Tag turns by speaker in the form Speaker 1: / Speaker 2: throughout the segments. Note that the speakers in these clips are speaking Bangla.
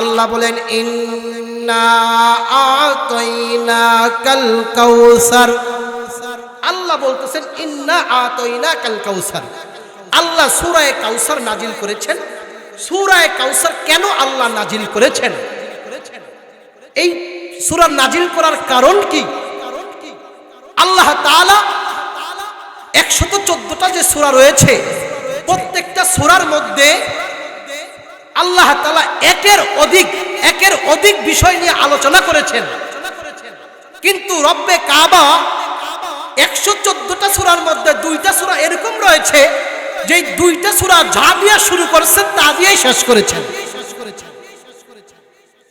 Speaker 1: আল্লাহ বলেন আল্লাহ বলতেছেন, ইন্না আতাইনা কাল কাউসার। আল্লাহ সূরায়ে কাউসার নাজিল করেছেন। সূরায়ে কাউসার কেন আল্লাহ নাজিল করেছেন? এই সূরা নাজিল করার কারণ কি? আল্লাহ একশত চোদ্দটা যে সূরা রয়েছে, প্রত্যেকটা সুরার মধ্যে আল্লাহ তালা একের অধিক একের অধিক বিষয় নিয়ে আলোচনা করেছেন। কিন্তু রব্বে কাবা একশো চোদ্দটা সুরার মধ্যে দুইটা সুরা এরকম রয়েছে যে দুইটা সুরা যা দিয়ে শুরু করেছেন তা দিয়েই শেষ করেছেন।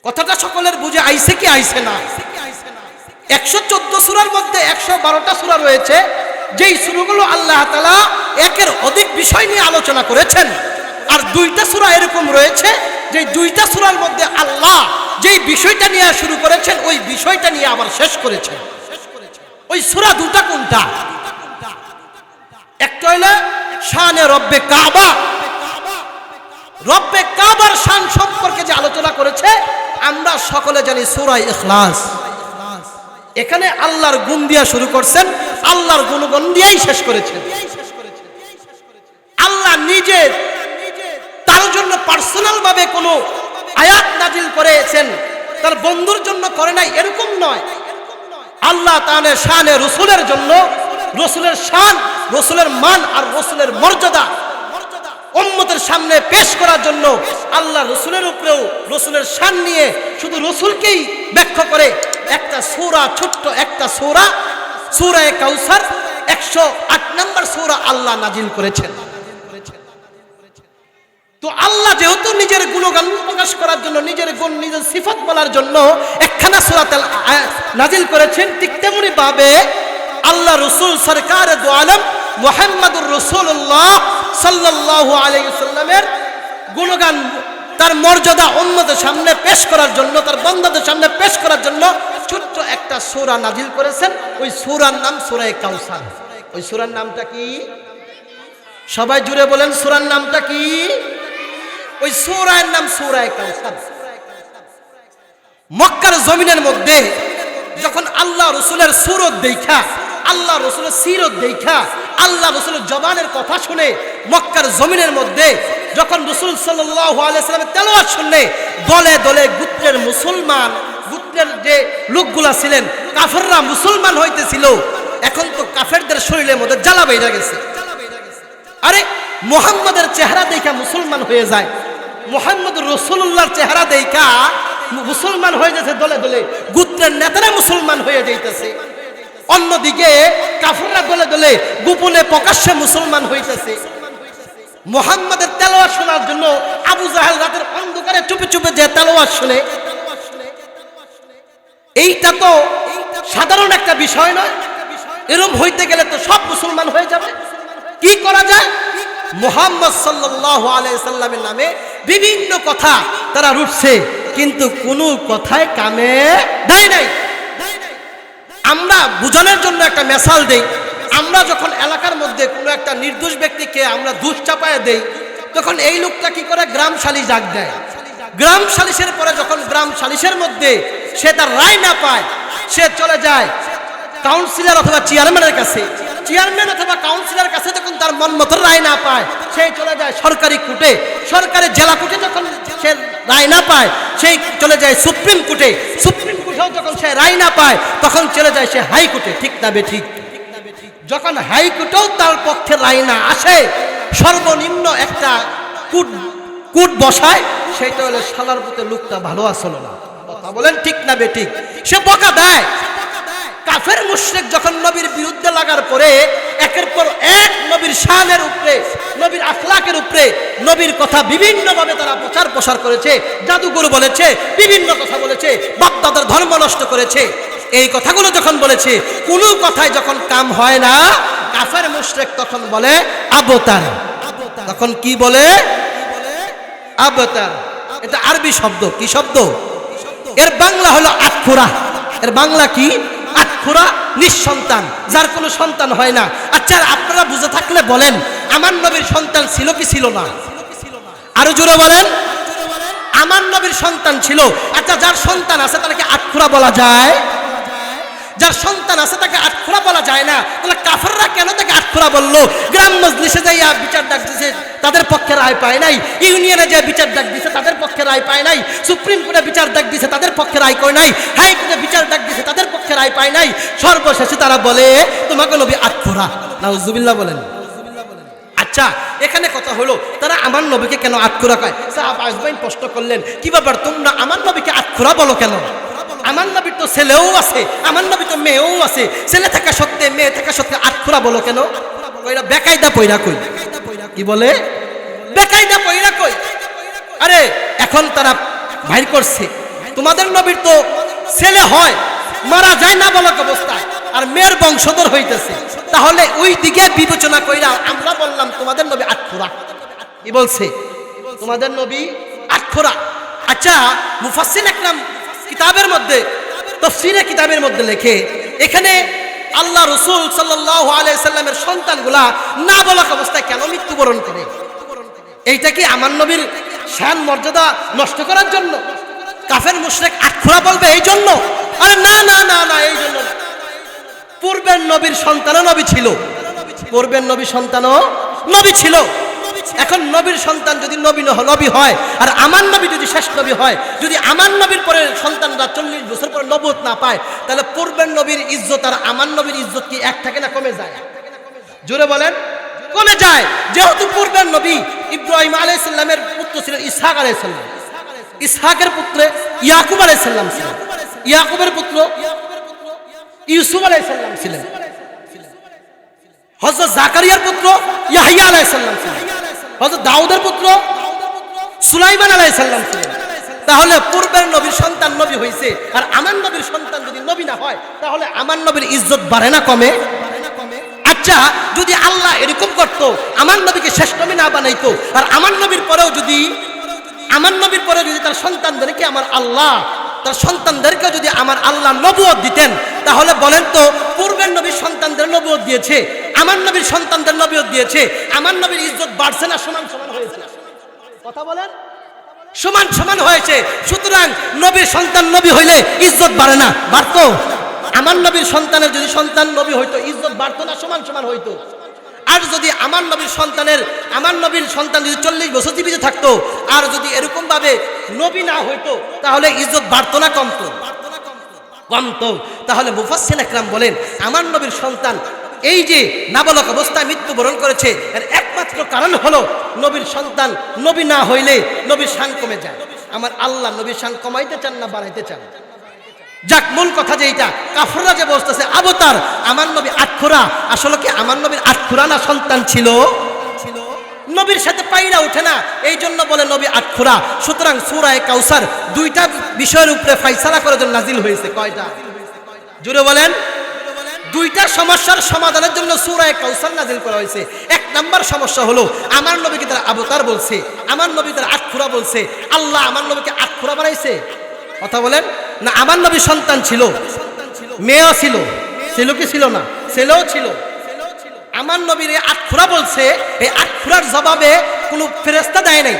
Speaker 1: কথাটা সকলের বুঝে আইসে কি আইসে না। একশো চোদ্দ সুরার মধ্যে একশো বারোটা সুরা রয়েছে, যেই সুরগুলো আল্লাহ তালা একের অধিক বিষয় নিয়ে আলোচনা করেছেন। আর দুইটা সুরা এরকম রয়েছে যে দুইটা সুরার মধ্যে আল্লাহ যেই বিষয়টা নিয়ে শুরু করেছেন, ওই বিষয়টা নিয়ে আবার শেষ করেছেন। ওই সুরা দুটা কোনটা? একটা হইলে শানে রব্বে কাবা। রব্বে কাবার শান সম্পর্কে যে আলোচনা করেছে, আমরা সকলে জানি সুরাই ইখলাস। এখানে আল্লাহর গুণ দিয়া শুরু করছেন, আল্লাহর গুণগণ দিয়েই শেষ করেছেন। আল্লাহ নিজে তার জন্য পার্সোনাল ভাবে কোনো আয়াত নাজিল করেছেন, তার বন্ধুর জন্য করে নাই, এরকম নয়। আল্লাহ তাহলে শানে রসুলের জন্য, রসুলের শান, রসুলের মান আর রসুলের মর্যাদা উম্মতের সামনে পেশ করার জন্য আল্লাহ রসুলের উপরেও রসুলের শান নিয়ে শুধু রসুলকেই ব্যাখ্যা করে। একটা সৌরা ছোট্ট একটা সৌরা, সৌরায় কাউসার, একশো আট নম্বর সৌরা আল্লাহ নাজিল করেছেন। তো আল্লাহ যেহেতু নিজের গুণগান প্রকাশ করার জন্য, নিজের গুণ, নিজের সিফত বলার জন্য একখানা সুরাত নাজিল করেছেন, ঠিক তেমনি ভাবে আল্লাহ রসুল সরকার দু আলম মোহাম্মদুর রসুল্লাহ সাল্লাহ আলাইসাল্লামের গুণগান তার মর্যাদা অন্যদের সামনে পেশ করার জন্য, তার বন্ধদের সামনে পেশ করার জন্য ছোট্ট একটা সুরা নাজিল করেছেন। ওই সুরার নাম সুরায় কাউসার। ওই সুরার নামটা কি? সবাই জুড়ে বলেন, সুরার নামটা কি? ওই সুরায়ের নাম সুরায় কাউসার। মক্কার জমিনের মধ্যে যখন আল্লাহ রসুলের সুরত দেখা, আল্লাহ রসুলের সিরত দেখা, আল্লাহ রসুলের জবানের কথা শুনে মক্কার জমিনের মধ্যে যখন রসুল সাল্লামের তেলোয়ার শুনলে, দলে দলে গুত্রের মুসলমান, গুত্রের যে লোকগুলা ছিলেন, কাফেররা মুসলমান হইতেছিল। এখন তো কাফেরদের শরীরের মধ্যে জ্বালা বেড়ে গেছে। আরে মোহাম্মদের চেহারা দেখা মুসলমান হয়ে যায়। মোহাম্মদ রসুল্লাহর চেহারা দেখা মুসলমান হয়ে যাচ্ছে দলে দলে গুত্রের নেতারা মুসলমান হয়ে যাইতেছে। অন্যদিকে কাফররা দলে দলে গোপনে প্রকাশ্যে মুসলমান হইতেছে। মোহাম্মদের তেলোয়ার শোনার জন্য আবু জাহেল রাতের অন্ধকারে চুপে চুপে যে তেলোয়ার শুনে, এইটা তো সাধারণ একটা বিষয় নয়। এরম হইতে গেলে তো সব মুসলমান হয়ে যাবে। কি করা যায়? মোহাম্মদ সাল্লাহ আলাইসাল্লামের নামে বিভিন্ন কথা তারা রুটছে, কিন্তু কোনো কথায় কামে দেয় নাই। আমরা বুঝানোর জন্য একটা মেশাল দেই। আমরা যখন এলাকার মধ্যে কোনো একটা নির্দোষ ব্যক্তিকে আমরা দুষ চাপায় দেই, তখন এই লোকটা কি করে গ্রাম সালিশ ডাক দেয়। গ্রাম সালিশের পরে যখন গ্রাম সালিশের মধ্যে সে তার রায় না পায়, সে চলে যায় কাউন্সিলর অথবা চেয়ারম্যানের কাছে। চেয়ারম্যান অথবা কাউন্সিলর কাছে যখন তার মন মতো রায় না পায় সেই চলে যায় সরকারি কোর্টে। সরকারি জেলা কোর্টে যখন সে রায় না পায় সেই চলে যায় সুপ্রিম কোর্টে। সুপ্রিম কোর্টেও যখন সে রায় না পায়, তখন চলে যায় সে হাইকোর্টে ঠিক না বে ঠিক? যখন হাইকোর্টেও তার পক্ষে রায় না আসে, সর্বনিম্ন একটা কুট কুট বসায়, সেটা হলে সালার প্রতি লোকটা ভালো আসলো না। কথা বলেন ঠিক না বে ঠিক? সে বকা দেয়। কাফের মুশরিক যখন নবীর বিরুদ্ধে লাগার পরে, একের পর এক নবীর শানের উপরে, নবীর আখলাকের উপরে নবীর কথা বিভিন্নভাবে তারা প্রচার প্রসার করেছে জাদুগুরু বলেছে, বিভিন্ন কথা বলেছে, বাপদাদার ধর্ম নষ্ট করেছে। এই কথাগুলো যখন বলেছে, কোনো কথায় যখন কাম হয় না, কাফের মুশরিক তখন বলে, আবতার। তখন কি বলে? আবতার। এটা আরবি শব্দ, কি শব্দ? এর বাংলা হলো আখুরা। এর বাংলা কি? আখুরা নিঃসন্তান, যার কোনো সন্তান হয় না। আচ্ছা আপনারা বুঝে থাকলে বলেন, আমার নবীর সন্তান ছিল কি ছিল না? আরও জোরে বলেন। আমার নবীর সন্তান ছিল। আচ্ছা যার সন্তান আছে তাকে আটখুরা বলা যায়। যার সন্তান আছে তাকে আটখোরা বলা যায় না। তাহলে কাফেররা কেন তাকে আটখোরা বলল? গ্রাম মজলিসে যাইয়া বিচার ডাক দিছে তাদের পক্ষে রায় পায় নাই। ইউনিয়নে যে বিচার ডাক দিছে তাদের পক্ষে রায় পায় নাই। সুপ্রিম কোর্টে বিচার ডাক দিছে তাদের পক্ষে রায় কয় নাই। হাইকোর্টে বিচার ডাক দিছে তাদের পক্ষে রায় পায় নাই। সর্বশেষে তারা বলে, তোমাকে নবী আটখোরা নাউজুবিল্লাহ বলেন। আচ্ছা এখানে কথা হলো, তারা আমার নবীকে কেন আটখোরা কয়? সাহাব আজমাইন প্রশ্ন করলেন, কি ব্যাপার তোমরা আমার নবীকে আটখোরা বলো কেন? আমার নবীর তো ছেলেও আছে, আমার নবী তো মেয়েও আছে। ছেলে থাকা সত্ত্বে, মেয়ে থাকা সত্ত্বে আটখোরা বলো কেন? কইরা বেকায়দা পয়রা কই? কি বলে? বেকায়দা পয়রা কই? আরে, এখন তারা বাইর করছে। তোমাদের নবীর তো ছেলে হয়, মারা যায় না বলক অবস্থায়, আর মেয়ের বংশধর হইতেছে। তাহলে ওই দিকে বিবেচনা কইরা আমরা বললাম, তোমাদের নবী আটখোরা কি বলছে? তোমাদের নবী আটখোরা আচ্ছা মুফাসসির একরাম কিতাবের মধ্যে, তফসিরে কিতাবের মধ্যে লেখে, এখানে আল্লাহ রসুল সাল্লাহ আলাইসাল্লামের সন্তানগুলা না বলাক অবস্থায় কেন মৃত্যুবরণ করে? এইটা কি আমার নবীর শান, মর্যাদা নষ্ট করার জন্য? কাফের মুশরেক আখড়া বলবে, এই জন্য? আরে না না না না, এই জন্য। পূর্বের নবীর সন্তানও নবী ছিল। পূর্বের নবী সন্তানও নবী ছিল। এখন নবীর সন্তান যদি নবী নবী হয়, আর আমার নবী যদি শেষ নবী হয়, যদি আমার নবীর পরে সন্তানরা চল্লিশ বছর পরে নবত না পায়, তাহলে পূর্বের নবীর ইজ্জত আর আমার নবীর ইজ্জত কি এক থাকে না কমে যায়? জোরে বলেন, কমে যায়। যেহেতু পূর্বের নবী ইব্রাহিম আলাইসাল্লামের পুত্র ছিলেন ইসহাক আলাইসাল্লাম ইসহাকের পুত্রে ইয়াকুব আলাইসাল্লাম ছিলেন ইয়াকুবের পুত্র ইউসুফ আলাইসাল্লাম ছিলেন। হজরত জাকারিয়ার পুত্র ইয়াহিয়া আলাইসাল্লাম ছিলেন দাউদের পুত্র সুলাইমান আলাইসাল্লাম ছিলেন। তাহলে পূর্বের নবীর সন্তান নবী হয়েছে আর আমার নবীর সন্তান যদি নবী না হয়, তাহলে আমার নবীর ইজ্জত বাড়ে না কমে? আচ্ছা যদি আল্লাহ এরকম করত, আমার নবীকে শেষ নবী না বানাইতো, আর আমার নবীর পরেও যদি, আমার নবীর পরে যদি তার সন্তানদেরকে আমার আল্লাহ তার সন্তানদেরকে যদি আমার আল্লাহ নবুয়ত দিতেন, তাহলে বলেন তো, পূর্বের নবীর সন্তানদের নবুয়ত দিয়েছে, আমার নবীর সন্তানদের নবুয়ত দিয়েছে, আমার নবীর ইজ্জত বাড়ছে না, সমান সমান হয়েছে? কথা বলেন? সমান সমান হয়েছে, সুতরাং নবীর সন্তান নবী হইলে ইজ্জত বাড়ে না, বাড়তো? আমার নবীর সন্তানের যদি সন্তান নবী হইতো, ইজ্জত বাড়তো না, সমান সমান হইতো? আর যদি আমার নবীর সন্তানের, আমার নবীর সন্তান যদি চল্লিশ বছর জীবিত থাকতো, আর যদি এরকম ভাবে নবী না হইতো, তাহলে ইজ্জত বাড়তো না, কমতো? কমতো। তাহলে মুফাসসিন একরাম বলেন, আমার নবীর সন্তান এই যে নাবালক অবস্থায় মৃত্যুবরণ করেছে, এর একমাত্র কারণ হলো নবীর সন্তান নবী না হইলে নবীর শান কমে যায়। আমার আল্লাহ নবীর শান কমাইতে চান না, বাড়াইতে চান যাক, মূল কথা যে এইটা, কাফররা যে বসতেছে আবতার আমার নবী আটখোরা আসলে কি আমার নবীর আটখোরা না সন্তান ছিল? নবীর সাথে পাইরা ওঠে না এই জন্য বলে নবী আটখোরা সুতরাং সুরায় কাউসার দুইটা বিষয়ের উপরে ফাইসালা করার জন্য নাজিল হয়েছে। কয়টা? জুড়ে বলেন। দুইটা সমস্যার সমাধানের জন্য সুরায় কাউসার নাজিল করা হয়েছে। এক নাম্বার সমস্যা হলো, আমার নবীকে তারা আবতার বলছে? আমার নবী তারা আটখোরা বলছে। আল্লাহ আমার নবীকে আটখোরা বানাইছে? কথা বলেন। না, আমার নবী সন্তান ছিল। মেয়েও ছিল। ছিল কি ছিল না? ছেলেও ছিল। আমার নবীর এই আটখুরা বলছে, এই আটখুরার জবাবে কোনো ফেরেস্তা দেয় নাই।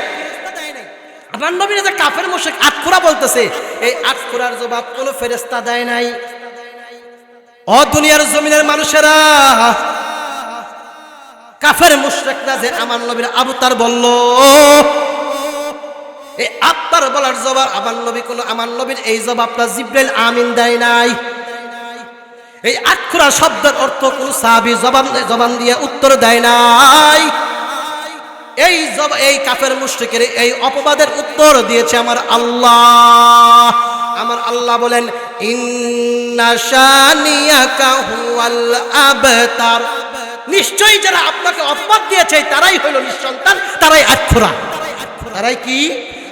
Speaker 1: আমার নবীর যে কাফের মোশেক আটখুরা বলতেছে, এই আটখুরার জবাব কোনো ফেরেস্তা দেয় নাই। ও দুনিয়ার জমিনের মানুষেরা, কাফের মুশরেকরা যে আমার নবীর আবতার বলল এই আত্মার বলার জবাব, আমার নবী কোনো, আমার নবীর এই জবাবটা জিব্রাইল আমিন দেয় নাই। এই আক্ষরা শব্দের অর্থ কোন সাহাবি জবান জবান দিয়ে উত্তর দেয় নাই। এই জব, এই কাফের মুশরিকের এই অপবাদের উত্তর দিয়েছে আমার আল্লাহ। আমার আল্লাহ বলেন আবতার। নিশ্চয়ই যারা আপনাকে অপবাদ দিয়েছে, তারাই হইল নিঃসন্তান, তারাই আক্ষরা তারাই কি?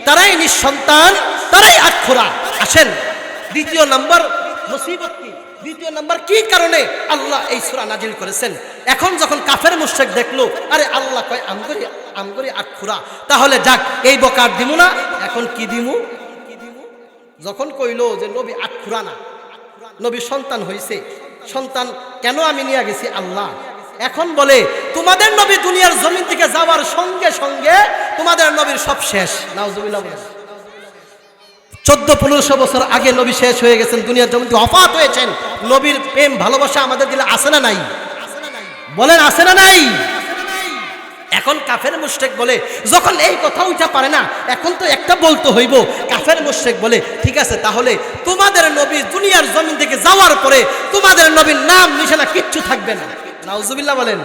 Speaker 1: তারাই নিঃসন্তান, তারাই আক্ষরা। আসেন, দ্বিতীয় নম্বর মুসিবত কি? দ্বিতীয় নম্বর কি কারণে আল্লাহ এই সুরা নাজিল করেছেন? এখন যখন কাফের মুশরিক দেখল, আরে আল্লাহ কয় আমগরি আমগরি আটখুরা তাহলে যাক, এই বকার দিমু না? এখন কি দিমু? যখন কইলো যে নবী আটখুরা না, নবী সন্তান হইছে, সন্তান কেন আমি নিয়ে গেছি? আল্লাহ এখন বলে, তোমাদের নবী দুনিয়ার জমিন থেকে যাওয়ার সঙ্গে সঙ্গে তোমাদের নবীর সব শেষ। চোদ্দ, পনেরোশো বছর আগে নবী শেষ হয়ে গেছেন, দুনিয়ার জমিতে অফাত হয়েছেন। নবীর প্রেম, ভালোবাসা আমাদের দিলে আসে না নাই? বলেন আসে না নাই? এখন কাফের মুশরেক বলে, যখন এই কথা উঠা পারে না, এখন তো একটা বলতে হইব, কাফের মুশরেক বলে, ঠিক আছে, তাহলে তোমাদের নবী দুনিয়ার জমিন থেকে যাওয়ার পরে তোমাদের নবীর নাম, নিশানা কিচ্ছু থাকবে না। নাউজুবিল্লাহ বলেন।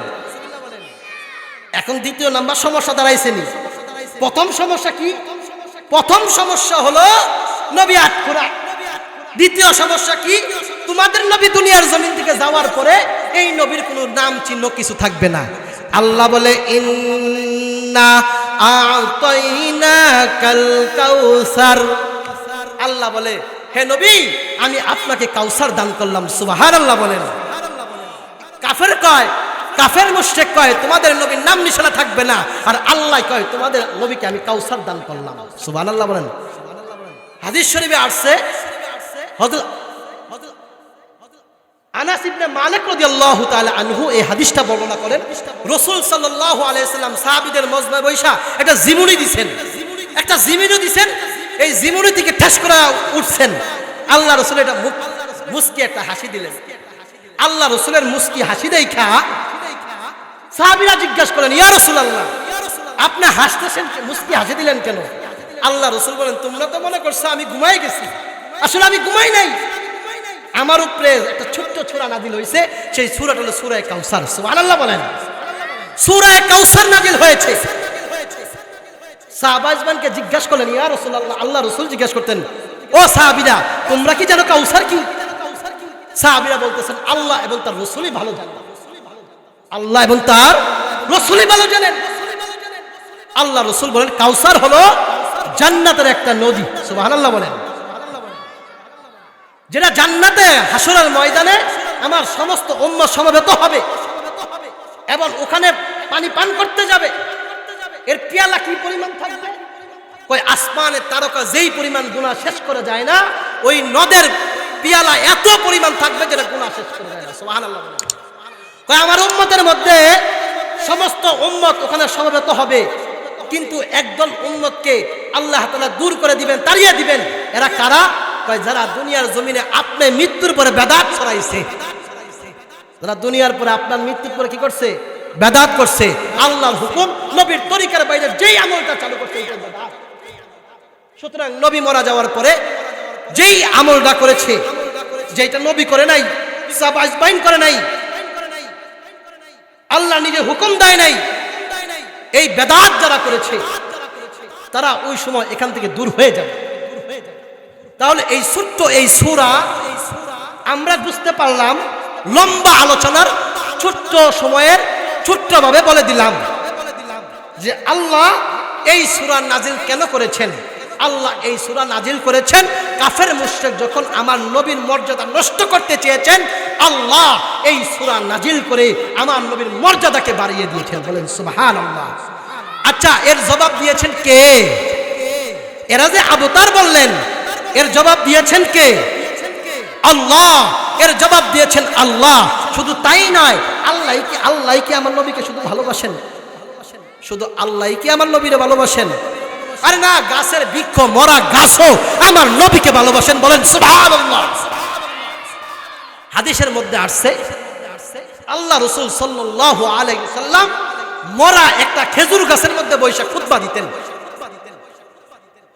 Speaker 1: এখন দ্বিতীয় নাম্বার সমস্যা দাঁড়াইছেনি প্রথম সমস্যা কি? প্রথম সমস্যা হলো নবী আটকুরা দ্বিতীয় সমস্যা কি? তোমাদের নবী দুনিয়ার জমিন থেকে যাওয়ার পরে এই নবীর কোনো নাম চিহ্ন কিছু থাকবে না। আল্লাহ বলে, ইন্না আল্লাহ বলে, হে নবী, আমি আপনাকে কাউসার দান করলাম। সুবাহার আল্লাহ বলেন। কাফের কয়, কাফের মুশরিক কয়, তোমাদের নবীর নাম নিশানা থাকবে না। আর আল্লাহ কয়, তোমাদের নবীকে আমি কাউসার দান করলাম। সুবহানাল্লাহ বলেন। হাদিস শরীফে আসছে এই হাদিসটা বর্ণনা করেন। রাসূল সাল্লাল্লাহু একটা এই থেকে উঠছেন। আল্লাহ রাসূল এটা মুস্কি একটা হাসি দিলেন। আল্লাহ রসুলের মুস্কি হাসি দেখা। সাহাবিরা জিজ্ঞাসা করেন, ইয়া রসুলাল্লাহ, আপনি হাসতেছেন মুস্কি হাসি দিলেন কেন? আল্লাহ রসুল বলেন, তোমরা তো মনে করছ আমি ঘুমাই গেছি। আসলে আমি ঘুমাই নাই। আমার উপরে একটা ছোট্ট ছোড়া নাদিল হয়েছে, সেই সুরাটা হলো সুরায় কাউসার। সুবহানাল্লাহ বলেন। সুরায় কাউসার নাজিল হয়েছে। সাহাবাজবানকে জিজ্ঞাসা করলেন, ইয়া রসুল্লাহ আল্লাহ রসুল জিজ্ঞাসা করতেন, ও সাহাবিরা, তোমরা কি জানো কাউসার কি? সাহাবিরা বলতেছেন, আল্লাহ এবং তার রসুলই ভালো জানেন। আল্লাহ এবং তার রসুলই ভালো জানেন। আল্লাহ রসুল বলেন, কাউসার হলো জান্নাতের একটা নদী। সুবহানাল্লাহ বলেন। যেটা জান্নাতে হাসরের ময়দানে আমার সমস্ত উম্ম সমবেত হবে এবং ওখানে পানি পান করতে যাবে। এর পেয়ালা কি পরিমাণ থাকবে? কই আসমানের তারকা যেই পরিমাণ গুণা শেষ করে যায় না, ওই নদের পিয়ালা এত পরিমাণ থাকবে যেটা গুণা শেষ করে। কয়, আমার উম্মতের মধ্যে সমস্ত উম্মত ওখানে সমবেত হবে, কিন্তু একদল উম্মতকে আল্লাহ তাআলা দূর করে দিবেন, তাড়িয়ে দিবেন। এরা কারা? যারা দুনিয়ার জমিনে আপনি মৃত্যুর পরে বেদাত ছড়াইছে। যারা দুনিয়ার পরে আপনার মৃত্যুর পরে কি করছে? বেদাত করছে। আল্লাহর হুকুম, নবীর তরিকার বাইরে যেই আমলটা চালু করছে সুতরাং নবী মারা যাওয়ার পরে যেই আমলটা করেছে যেটা নবী করে নাই সাবাজ বাইন করে নাই, আল্লাহ নিজে হুকুম দেয় নাই। এই বেদাত যারা করেছে, তারা ওই সময় এখান থেকে দূর হয়ে যাবে। তাহলে এই ছোট্ট এই সুরা, আমরা বুঝতে পারলাম, লম্বা আলোচনার ছোট্ট সময়ের ছোট্টভাবে বলে দিলাম যে আল্লাহ এই সুরা নাজিল কেন করেছেন? আল্লাহ এই সুরা নাজিল করেছেন। কাফের মুশরিক যখন আমার নবীর মর্যাদা নষ্ট করতে চেয়েছেন, আল্লাহ এই সুরা নাজিল করে আমার নবীর মর্যাদাকে বাড়িয়ে দিয়েছেন। বলেন সুবহান আল্লাহ আচ্ছা এর জবাব দিয়েছেন কে? এরা যে আবতার বললেন, এর জবাব দিয়েছেন কে? আল্লাহ, এর জবাব দিয়েছেন আল্লাহ। শুধু তাই নয় আল্লাহ কি আল্লাহ কি আমার নবীকে শুধু ভালোবাসেন? শুধু আল্লাহ কি আমার নবীরে ভালোবাসেন? আরে না, গাছের বৃক্ষ, মরা গাছও আমার নবীকে ভালোবাসেন বলেন হাদিসের মধ্যে আসছে, আল্লাহ রসুল সাল্লাল্লাহু আলাইহি সাল্লাম মরা একটা খেজুর গাছের মধ্যে বৈশা খুতবা দিতেন।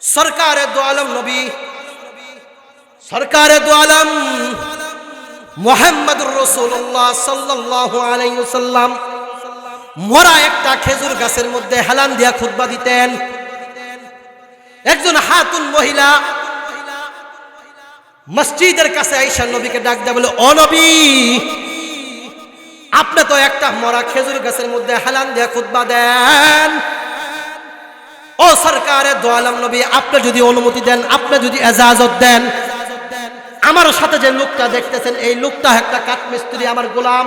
Speaker 1: সরকারে দো আলম নবী, সরকারে দো আলম মোহাম্মদুর রসুল্লাহ সাল্লাল্লাহু আলাইহি সাল্লাম মরা একটা খেজুর গাছের মধ্যে হেলান দিয়া খুতবা দিতেন। একজন হাতুন মহিলা মসজিদের কাছে আইসা নবীকে ডাক দেয় বলে অনবী আপনি তো একটা মরা খেজুর গাছের মধ্যে হেলান দিয়ে খুদবা দেন। ও সরকারের দোয়ালাম নবী, আপনি যদি অনুমতি দেন, আপনি যদি এজাজত দেন। আমার সাথে যে লোকটা দেখতেছেন, এই লোকটা একটা কাঠমিস্ত্রি, আমার গোলাম।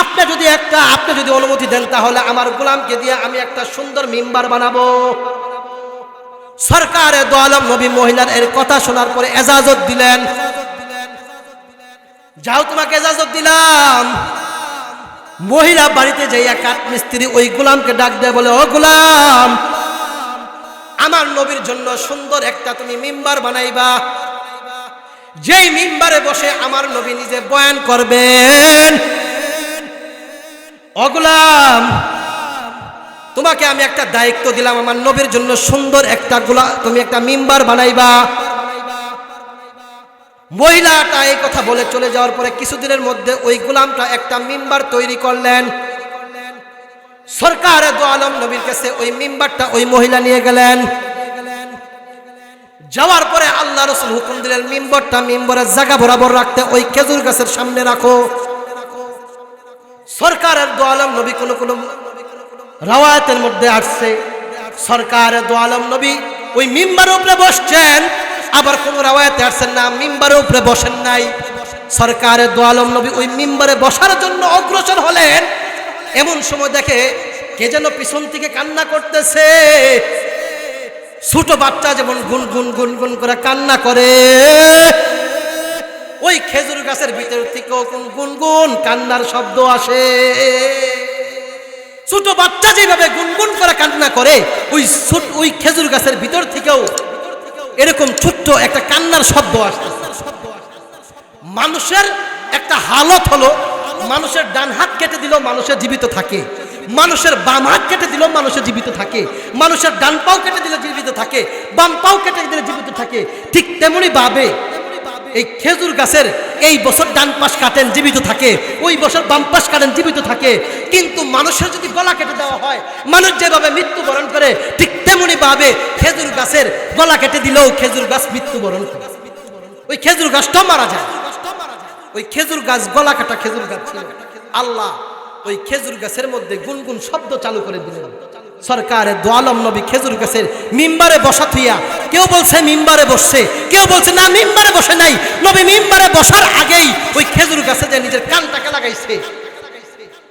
Speaker 1: আপনি যদি একটা, আপনি যদি অনুমতি দেন, তাহলে আমার গোলামকে দিয়ে আমি একটা সুন্দর মিম্বার বানাবো। সরকারে দোয়ালম নবী মহিলার এর কথা শোনার পরে এজাজত দিলেন। যাও তোমাকে এজাজত দিলাম। মহিলা বাড়িতে যাইয়া কাঠ মিস্ত্রি ওই গোলামকে ডাক দেয় বলে, ও গোলাম, আমার নবীর জন্য সুন্দর একটা তুমি মিম্বার বানাইবা। যেই মিম্বারে বসে আমার নবী নিজে বয়ান করবেন। অগুলাম তোমাকে আমি একটা দায়িত্ব দিলাম, আমার নবীর জন্য সুন্দর একটা গুলা, তুমি একটা মিম্বার বানাইবা। মহিলাটা এই কথা বলে চলে যাওয়ার পরে কিছুদিনের মধ্যে ওই গোলামটা একটা মিম্বার তৈরি করলেন। সরকার দো আলম নবীর কাছে ওই মিম্বারটা ওই মহিলা নিয়ে গেলেন। যাওয়ার পরে আল্লাহ রসুল হুকুম দিলেন, মিম্বরটা মিম্বরের জায়গা বরাবর রাখতে, ওই খেজুর গাছের সামনে রাখো। সরকারের দো আলম নবী কোনো কোন রাওয়ায়াতের মধ্যে আসছে। সরকারের দোয়ালম নবী ওই মিম্বারের উপরে বসছেন, আবার কোন রাওয়ায়াতে আসছেন না, মিম্বারের উপরে বসেন নাই। সরকারের দোয়ালম নবী ওই মিম্বারে বসার জন্য অগ্রসর হলেন। এমন সময় দেখে কে যেন পিছন থেকে কান্না করতেছে। ছোট বাচ্চা যেমন গুন গুন গুন গুন করে কান্না করে। ওই খেজুর গাছের ভিতর থেকেও কোন গুনগুন কান্নার শব্দ আসে। ছোট বাচ্চা যেভাবে গুনগুন করে কান্না করে, ওই ওই খেজুর গাছের ভিতর থেকেও এরকম ছোট্ট একটা কান্নার শব্দ আসে মানুষের একটা হালত হলো, মানুষের ডান হাত কেটে দিলেও মানুষের জীবিত থাকে, মানুষের বাম হাত কেটে দিলেও মানুষের জীবিত থাকে, মানুষের ডান পাও কেটে দিলে জীবিত থাকে, বাম পাও কেটে দিলে জীবিত থাকে, ঠিক তেমনি ভাবে এই খেজুর গাছের এই বছর ডান পাশ কাটেন, জীবিত থাকে। ওই বছর বাম পাশ কাটেন, জীবিত থাকে। কিন্তু মানুষের যদি গলা কেটে দেওয়া হয়, মানুষ যেভাবে মৃত্যুবরণ করে, ঠিক তেমনি ভাবে খেজুর গাছের গলা কেটে দিলেও খেজুর গাছ মৃত্যুবরণ করে। ওই খেজুর গাছটাও মারা যায়। ওই খেজুর গাছ, গলা কাটা খেজুর গাছ আল্লাহ ওই খেজুর গাছের মধ্যে গুনগুন শব্দ চালু করে দিলেন। সরকারের দোয়ালম নবী খেজুর গাছের মিম্বারে বসা থুইয়া কেউ বলছে মিম্বারে বসছে, কেউ বলছে, না, মিম্বারে বসে নাই। নবী মিম্বারে বসার আগেই ওই খেজুর গাছে যে নিজের কানটাকে লাগাইছে,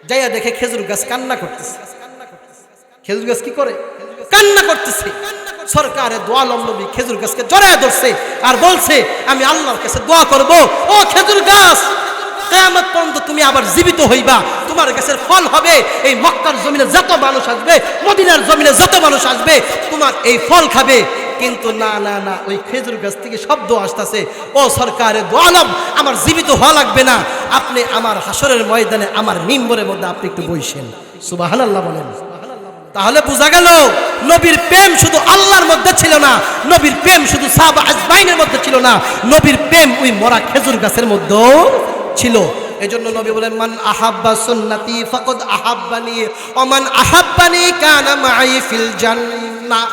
Speaker 1: যাইয়া দেখে খেজুর গাছ কান্না করতেছে। খেজুর গাছ কি করে? কান্না করতেছে। সরকারের দোয়া লম্বী খেজুর গাছকে জড়ায় ধরছে আর বলছে, আমি আল্লাহর কাছে দোয়া করব। ও খেজুর গাছ কেয়ামত পর্যন্ত তুমি আবার জীবিত হইবা। তোমার গাছের ফল হবে। এই মক্কার জমিনে যত মানুষ আসবে, মদিনার জমিনে যত মানুষ আসবে, তোমার এই ফল খাবে। কিন্তু না না না, ওই খেজুর গাছ থেকে শব্দ আসতেছে। ও সরকারের দোয়ালম আমার জীবিত হওয়া লাগবে না। আপনি আমার হাসরের ময়দানে আমার মিম্বরের মধ্যে আপনি একটু বইছেন সুবাহান আল্লাহ বলেন। তাহলে বোঝা গেল, নবীর প্রেম শুধু আল্লাহর মধ্যে ছিল না, নবীর প্রেম শুধু সাহাবা আজমাইনের মধ্যে ছিল না। নবীর প্রেম ওই মরা খেজুর গাছের মধ্যেও ছিল। এজন্য নবী বলেন, মান আহাব্বা সুন্নতি ফাকাদ আহাব্বানি ওমান আহাব্বানি কানা মাই ফিল জান্নাহ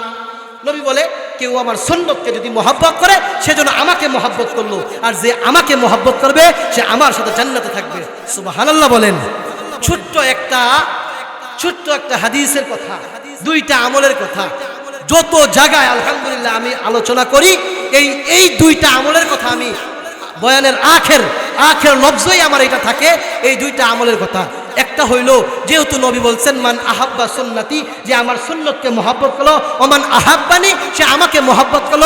Speaker 1: নবী বলে, কেউ আমার সুন্নতকে যদি মহাব্বত করে সেজন্য আমাকে মহাব্বত করল। আর যে আমাকে মহাব্বত করবে, সে আমার সাথে জান্নাতে থাকবে। সুবহানাল্লাহ বলেন। ছোট্ট একটা ছোট্ট একটা হাদিসের কথা, দুইটা আমলের কথা। যত জায়গায় আলহামদুলিল্লাহ আমি আলোচনা করি, এই এই দুইটা আমলের কথা আমি বয়ানের আখের আখের লফজই আমার এটা থাকে, এই দুইটা আমলের কথা। একটা হইল, যেহেতু নবী বলছেন, মান আহাব্বা সুন্নতি যে আমার সুন্নতকে মহাব্বত করল, ওমান আহাব্বানি সে আমাকে মহাব্বত করল,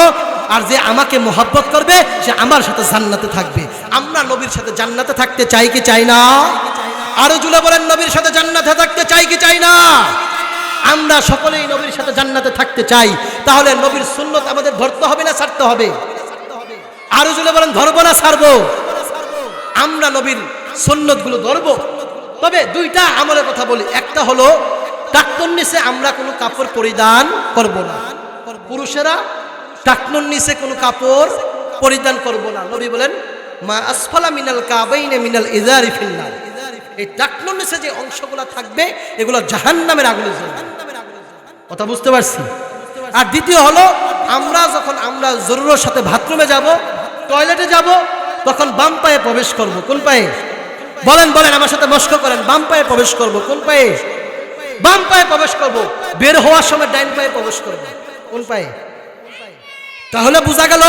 Speaker 1: আর যে আমাকে মহাব্বত করবে, সে আমার সাথে জান্নাতে থাকবে। আমরা নবীর সাথে জান্নাতে থাকতে চাই কি চাই না? আরও জুলে বলেন, নবীর সাথে জান্নাতে থাকতে চাই কি চাই না? আমরা সকলেই নবীর সাথে জান্নাতে থাকতে চাই। তাহলে নবীর সুন্নত আমাদের ধরতে হবে না ছাড়তে হবে? আরও জুলে বলেন, ধরবো না সারবো আমরা নবীর সুন্নতগুলো ধরবো। তবে দুইটা আমলের কথা বলি। একটা হলো টাকনুর নিচে আমরা কোনো কাপড় পরিধান করব না। পুরুষেরা টাকনুর নিচে কোনো কাপড় পরিধান করব না। নবী বলেন, মা আসফালা মিনাল কাবাইনে মিনাল ইজারি ফিন্নার। এই টাকনুর নিচে যে অংশগুলো থাকবে, এগুলো জাহান্নামের আগুনে জ্বলবে। কথা বুঝতে পারছি? আর দ্বিতীয় হলো আমরা যখন আমরা জরুরের সাথে বাথরুমে যাব টয়লেটে যাব, তখন বাম পায়ে প্রবেশ করব। কোন পায়ে? বলেন বলেন, আমার সাথে মস্ক করেন। বাম পায়ে প্রবেশ করব। কোন পায়ে? বাম পায়ে প্রবেশ করব। বের হওয়ার সময় ডাইন পায়ে প্রবেশ করব। কোন পায়ে? তাহলে বোঝা গেল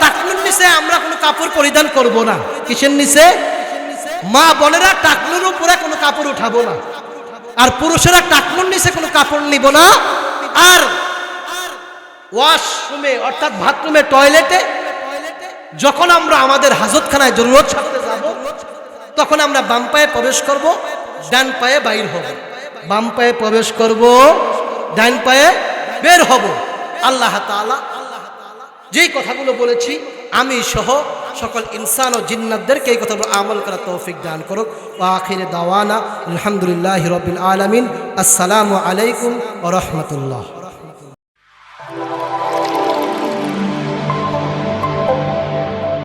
Speaker 1: টাকনুর নিচে আমরা কোনো কাপড় পরিধান করব না। কিসের নিচে? মা বোনেরা টাকনুর উপরে কোনো কাপড় উঠাবো না। আর পুরুষেরা টাকনুর নিচে কোনো কাপড় নিব না। আর ওয়াশরুমে, অর্থাৎ বাথরুমে, টয়লেটে, যখন আমরা আমাদের হাজতখানায় জরুরত ছাড়তে যাব, তখন আমরা বাম পায়ে প্রবেশ করব, ডান পায়ে বাইর হব। বাম পায়ে প্রবেশ করব, ডান পায়ে বের হব। আল্লাহ তাআলা, যেই কথাগুলো বলেছি, আমি সহ সকল ইনসান ও জিন্নাতদেরকে এই কথাগুলো আমল করার তৌফিক দান করুক। ও আখিরে দাওয়ানা, আলহামদুলিল্লাহ রবিল আলমিন। আসসালামু আলাইকুম ও রহমতুল্লাহ।